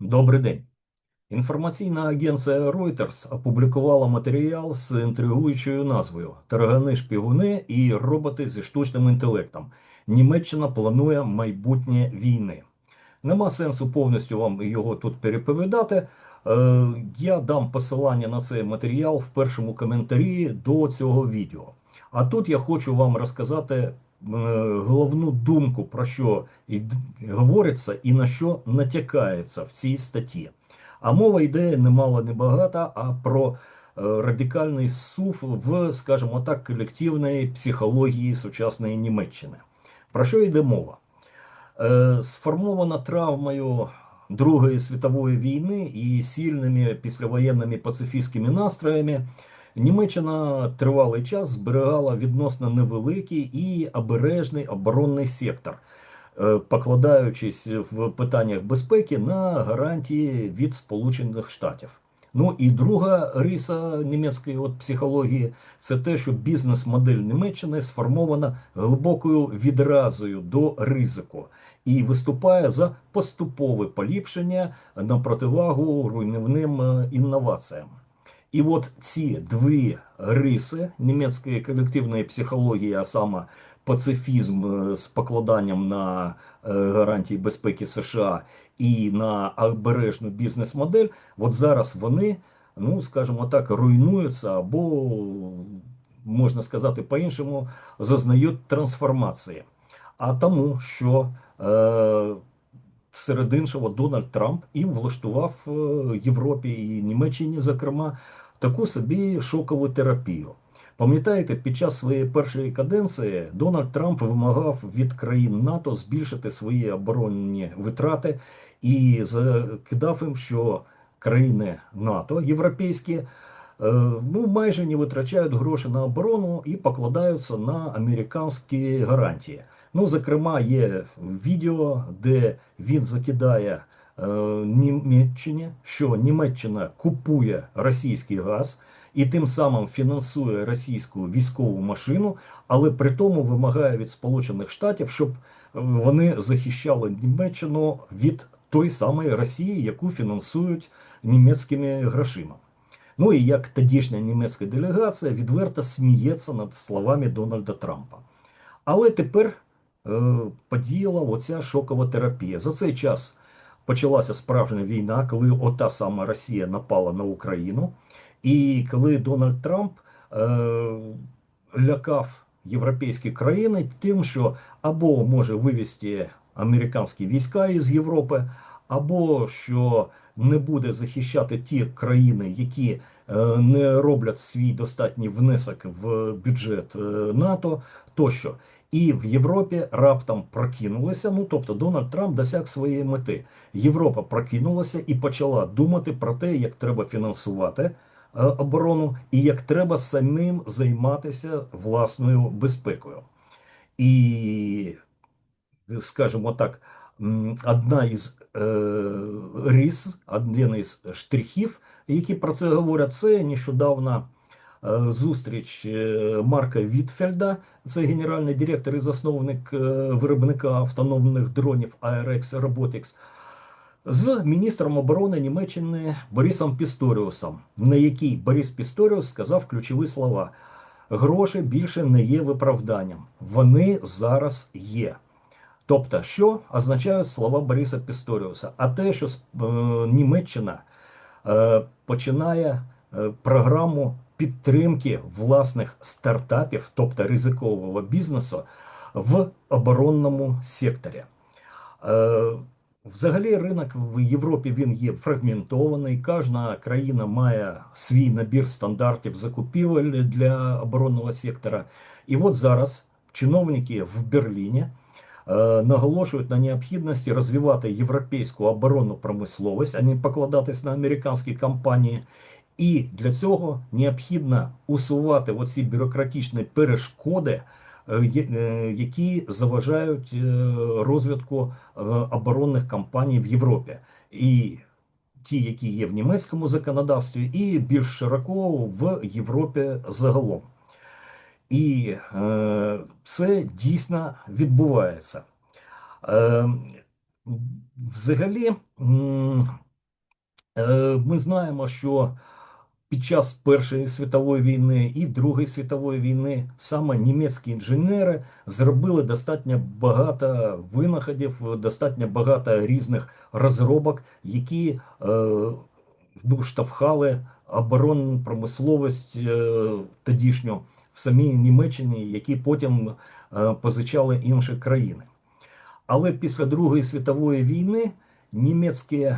Добрий день. Інформаційна агенція Reuters опублікувала матеріал з інтригуючою назвою Таргани шпигуни і роботи зі штучним інтелектом. Німеччина планує майбутнє війни. Нема сенсу повністю вам його тут переповідати. Е, Я дам посилання на цей матеріал в першому коментарі до цього відео. А тут я хочу вам розказати головну думку, про що говориться і на що натякається в цій статті. А мова йде немало не багато, а про е, радикальний сув в, скажімо так, колективної психології сучасної Німеччини. Про що йде мова? Е, Сформована травмою Другої світової війни і сильними післявоєнними пацифістськими настроями, Німеччина тривалий час зберігала відносно невеликий і обережний оборонний сектор, е, покладаючись в питаннях безпеки на гарантії від Сполучених Штатів. Ну і друга риса німецької от психології це те, що бізнес-модель Німеччини сформована глибокою відразою до ризику і виступає за поступове поліпшення на противагу руйнівним е, інноваціям. І от ці дві риси німецької колективної психології, а саме пацифізм з покладанням на е, гарантії безпеки США і на обережну бізнес-модель, от зараз вони, ну скажімо так, руйнуються або, можна сказати по-іншому, зазнають трансформації. А тому, що е, серед іншого Дональд Трамп їм влаштував е, Європі і Німеччині, зокрема, таку собі шокову терапію. Пам'ятаєте, під час своєї першої каденції Дональд Трамп вимагав від країн НАТО збільшити свої оборонні витрати і закидав їм, що країни НАТО європейські е, ну, майже не витрачають гроші на оборону і покладаються на американські гарантії. Ну, зокрема, є відео, де він закидає Німеччині, що Німеччина купує російський газ і тим самим фінансує російську військову машину, але при тому вимагає від Сполучених Штатів, щоб е, вони захищали Німеччину від той самої Росії, яку фінансують німецькими грошима. Ну і як тодішня німецька делегація відверто сміється над словами Дональда Трампа. Але тепер е, подіяла оця шокова терапія. За цей час почалася справжня війна, коли ота сама Росія напала на Україну, і коли Дональд Трамп е, лякав європейські країни тим, що або може вивести американські війська із Європи, або що не буде захищати ті країни, які е, не роблять свій достатній внесок в бюджет е, НАТО тощо. І в Європі раптом прокинулися. Ну тобто Дональд Трамп досяг своєї мети. Європа прокинулася і почала думати про те, як треба фінансувати е, оборону і як треба самим займатися власною безпекою. І, скажімо так, одна із е, рис, один із штрихів, які про це говорять, це нещодавно зустріч е, Марка Вітфельда, це генеральний директор і засновник е, виробника автономних дронів ARX Robotics, з міністром оборони Німеччини Борисом Пісторіусом, на який Борис Пісторіус сказав ключові слова: гроші більше не є виправданням, вони зараз є. Тобто, що означають слова Бориса Пісторіуса? А те, що е, Німеччина е, починає е, програму підтримки власних стартапів, тобто ризикового бізнесу, в оборонному секторі. Е, Взагалі, ринок в Європі він є фрагментований. Кожна країна має свій набір стандартів закупівель для оборонного сектора. І от зараз чиновники в Берліні е, наголошують на необхідності розвивати європейську оборонну промисловість, а не покладатись на американські компанії. І для цього необхідно усувати оці бюрократичні перешкоди, е, е, які заважають е, розвитку оборонних компаній в Європі. І ті, які є в німецькому законодавстві, і більш широко в Європі загалом. І це дійсно відбувається. Взагалі, Ми знаємо, що під час Першої світової війни і Другої світової війни саме німецькі інженери зробили достатньо багато винаходів, достатньо багато різних розробок, які е, ну, штовхали оборонну промисловість е, тодішню в самій Німеччині, які потім е, позичали інші країни. Але після Другої світової війни німецькі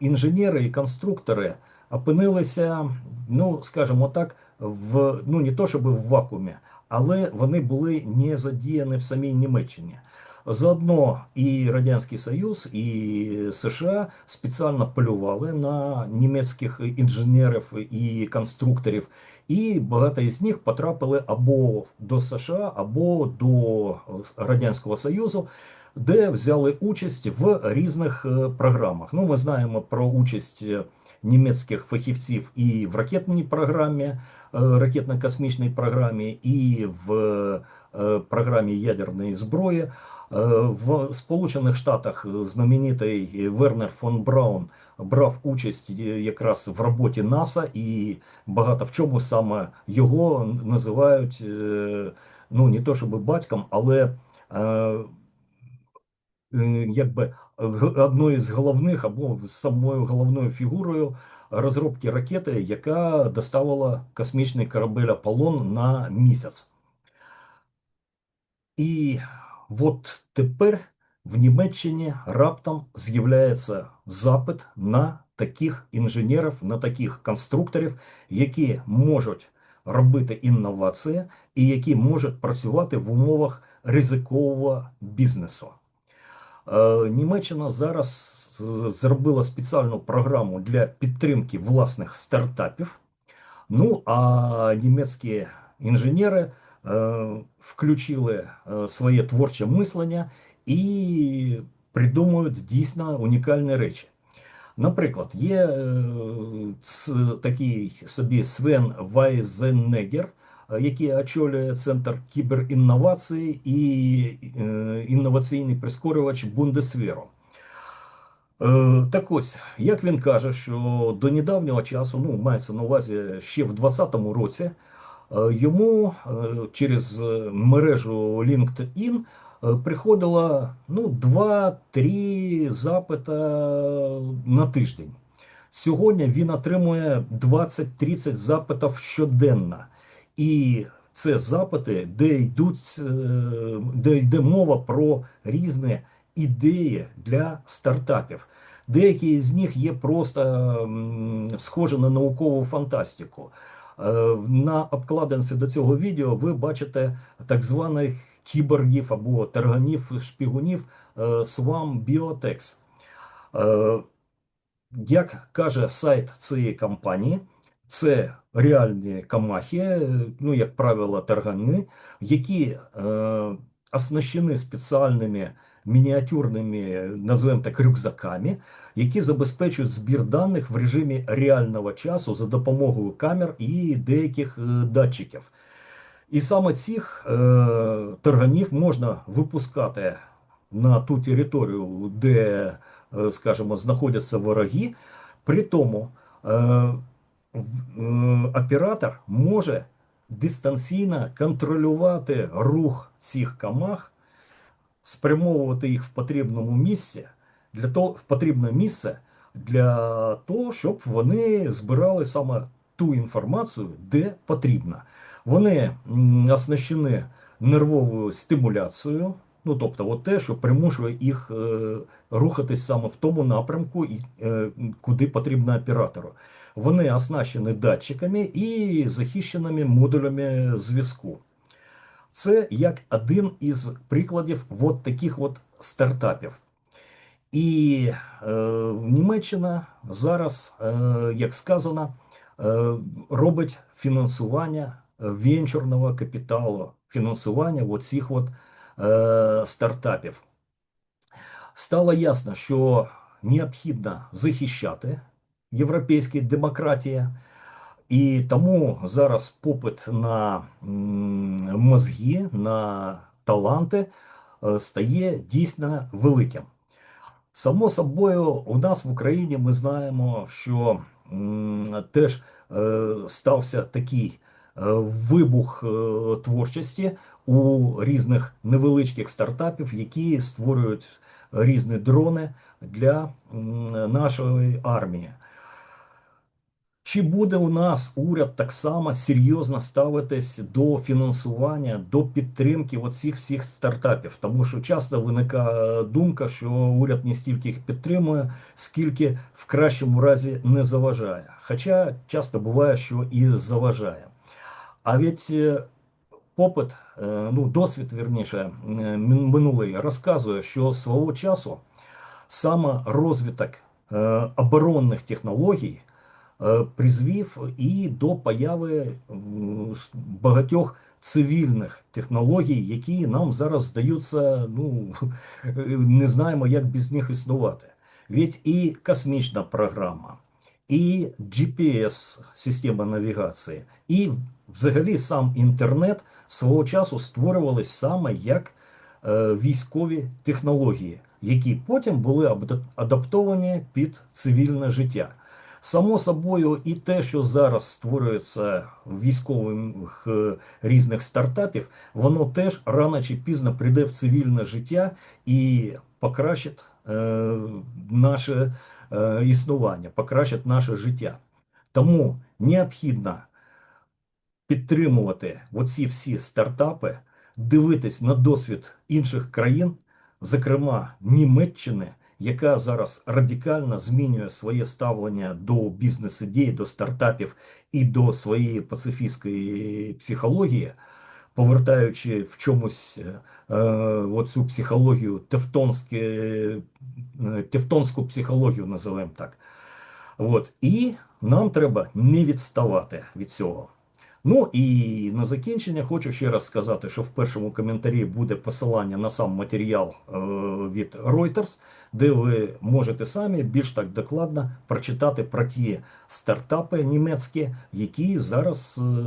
інженери і конструктори опинилися, ну скажімо так, в ну не то, щоб в вакуумі, але вони були не задіяні в самій Німеччині. Заодно і Радянський Союз, і США спеціально полювали на німецьких інженерів і конструкторів, і багато із них потрапили або до США, або до Радянського Союзу, де взяли участь в різних е, програмах. Ну, ми знаємо про участь німецьких фахівців і в ракетній програмі, е, ракетно-космічній програмі, і в е, програмі ядерної зброї. Е, в Сполучених Штатах знаменитий Вернер фон Браун брав участь якраз в роботі НАСА, і багато в чому саме його називають ну не то щоб батьком, але якби одною з головних або самою головною фігурою розробки ракети, яка доставила космічний корабель Аполлон на місяць. І от тепер в Німеччині раптом з'являється запит на таких інженерів, на таких конструкторів, які можуть робити інновації і які можуть працювати в умовах ризикового бізнесу. Е, Німеччина зараз зробила спеціальну програму для підтримки власних стартапів. Ну а німецькі інженери е, включили е, своє творче мислення і придумують дійсно унікальні речі. Наприклад, є такий собі Свен Вайзеннегер, Е, який очолює центр кіберінновації і е, інноваційний прискорювач Бундесвіру. Е, так ось, як він каже, що до недавнього часу, ну мається на увазі ще в 2020 році, йому через мережу LinkedIn приходило ну, 2-3 запита на тиждень. Сьогодні він отримує 20-30 запитів щоденно. І це запити, де йдуть, е, де йде мова про різні ідеї для стартапів. Деякі з них є просто схожі на наукову фантастику. Е, на обкладинці до цього відео ви бачите так званих кіборгів або тарганів шпігунів е, Swam Biotex. Як каже сайт цієї компанії, це реальні камахи, ну, як правило, таргани, які е, оснащені спеціальними мініатюрними, називаємо так, рюкзаками, які забезпечують збір даних в режимі реального часу за допомогою камер і деяких е, датчиків. І саме цих е, тарганів можна випускати на ту територію, де, е, скажімо, знаходяться вороги. При тому е, оператор може дистанційно контролювати рух цих камах, спрямовувати їх в потрібному місці для того, в потрібне місце для того, щоб вони збирали саме ту інформацію, де потрібно. Вони оснащені нервовою стимуляцією. Ну, тобто, от те, що примушує їх е, рухатись саме в тому напрямку, е, куди потрібно оператору. Вони оснащені датчиками і захищеними модулями зв'язку. Це як один із прикладів от таких от стартапів. І е, Німеччина зараз, е, як сказано, е, робить фінансування венчурного капіталу, фінансування оцих от, е, стартапів. Стало ясно, що необхідно захищати європейській демократії. І тому зараз попит на мозги, на таланти е, стає дійсно великим. Само собою, у нас в Україні ми знаємо, що теж е, стався такий е, вибух творчості у різних невеличких стартапів, які створюють різні дрони для нашої армії. Чи буде у нас уряд так само серйозно ставитись до фінансування, до підтримки оцих всіх стартапів? Тому що часто виникає думка, що уряд не стільки їх підтримує, скільки в кращому разі не заважає. Хоча часто буває, що і заважає. А ведь е, попит, е, ну досвід вірніше, е, минулий розказує, що свого часу саме розвиток оборонних технологій призвів і до появи багатьох цивільних технологій, які нам зараз здаються, ну не знаємо, як без них існувати. Ведь і космічна програма, і GPS, система навігації, і взагалі сам інтернет свого часу створювались саме як е, військові технології, які потім були адаптовані під цивільне життя. Само собою, і те, що зараз створюється військових е, різних стартапів, воно теж рано чи пізно прийде в цивільне життя і покращить е, наше е, існування, покращить наше життя. Тому необхідно підтримувати оці всі стартапи, дивитись на досвід інших країн, зокрема Німеччини, яка зараз радикально змінює своє ставлення до бізнес-ідей, до стартапів і до своєї пацифістської психології, повертаючи в чомусь е, оцю психологію, тевтонське, е, тевтонську психологію, називаємо так. От. І нам треба не відставати від цього. Ну і на закінчення хочу ще раз сказати, що в першому коментарі буде посилання на сам матеріал е, від Reuters, де ви можете самі більш так докладно прочитати про ті стартапи німецькі, які зараз е,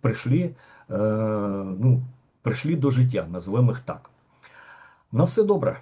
прийшли, е, ну, прийшли до життя, називаємо їх так. На все добре.